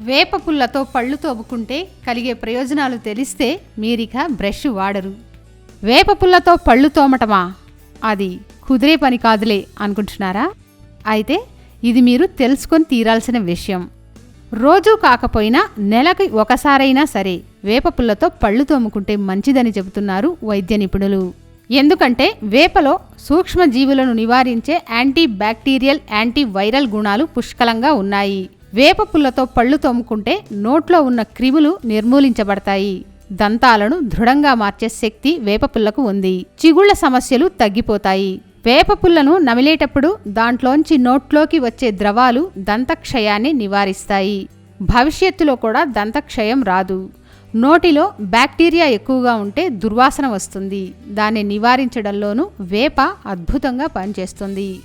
వేప పుల్లతో పళ్ళు తోముకుంటే కలిగే ప్రయోజనాలు తెలిస్తే మీరిక బ్రష్ వాడరు. వేప పుల్లతో పళ్ళు తోమటమా? అది కుదిరే పని కాదులే అనుకుంటున్నారా? అయితే ఇది మీరు తెలుసుకొని తీరాల్సిన విషయం. రోజూ కాకపోయినా నెలకి ఒకసారైనా సరే వేప పుల్లతో పళ్ళు తోముకుంటే మంచిదని చెబుతున్నారు వైద్య నిపుణులు. ఎందుకంటే వేపలో సూక్ష్మజీవులను నివారించే యాంటీ బ్యాక్టీరియల్ యాంటీ వైరల్ గుణాలు పుష్కలంగా ఉన్నాయి. వేప పుల్లతో పళ్ళు తోముకుంటే నోట్లో ఉన్న క్రిములు నిర్మూలించబడతాయి. దంతాలను దృఢంగా మార్చే శక్తి వేప పుల్లకు ఉంది. చిగుళ్ళ సమస్యలు తగ్గిపోతాయి. వేప పుల్లను నమిలేటప్పుడు దాంట్లోంచి నోట్లోకి వచ్చే ద్రవాలు దంతక్షయాన్ని నివారిస్తాయి. భవిష్యత్తులో కూడా దంతక్షయం రాదు. నోటిలో బ్యాక్టీరియా ఎక్కువగా ఉంటే దుర్వాసన వస్తుంది. దాన్ని నివారించడంలోనూ వేప అద్భుతంగా పనిచేస్తుంది.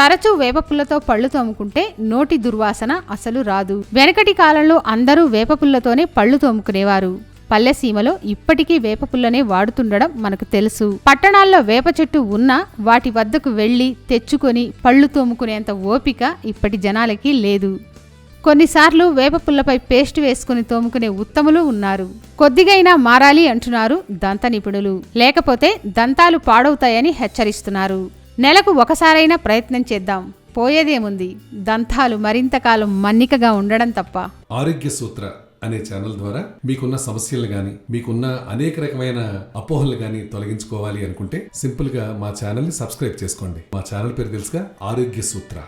తరచూ వేపపుల్లతో పళ్ళు తోముకుంటే నోటి దుర్వాసన అసలు రాదు. వెనకటి కాలంలో అందరూ వేపపుల్లతోనే పళ్ళు తోముకునేవారు. పల్లెసీమలో ఇప్పటికీ వేపపుల్లనే వాడుతుండడం మనకు తెలుసు. పట్టణాల్లో వేప చెట్టు ఉన్నా వాటి వద్దకు వెళ్ళి తెచ్చుకొని పళ్ళు తోముకునేంత ఓపిక ఇప్పటి జనాలకి లేదు. కొన్నిసార్లు వేప పుల్లపై పేస్ట్ వేసుకుని తోముకునే ఉత్తములు ఉన్నారు. కొద్దిగైనా మారాలి అంటున్నారు దంత నిపుణులు లేకపోతే దంతాలు పాడవుతాయని హెచ్చరిస్తున్నారు. నెలకు ఒకసారైనా ప్రయత్నం చేద్దాం. పోయేదేముంది? దంతాలు మరింతకాలం మన్నికగా ఉండడం తప్ప. ఆరోగ్య సూత్ర అనే ఛానల్ ద్వారా మీకున్న సమస్యలు గాని మీకున్న అనేక రకమైన అపోహలు గాని తొలగించుకోవాలి అనుకుంటే సింపుల్గా మా ఛానల్ని సబ్స్క్రైబ్ చేసుకోండి. మా ఛానల్ పేరు తెలుసుగా ఆరోగ్య సూత్ర.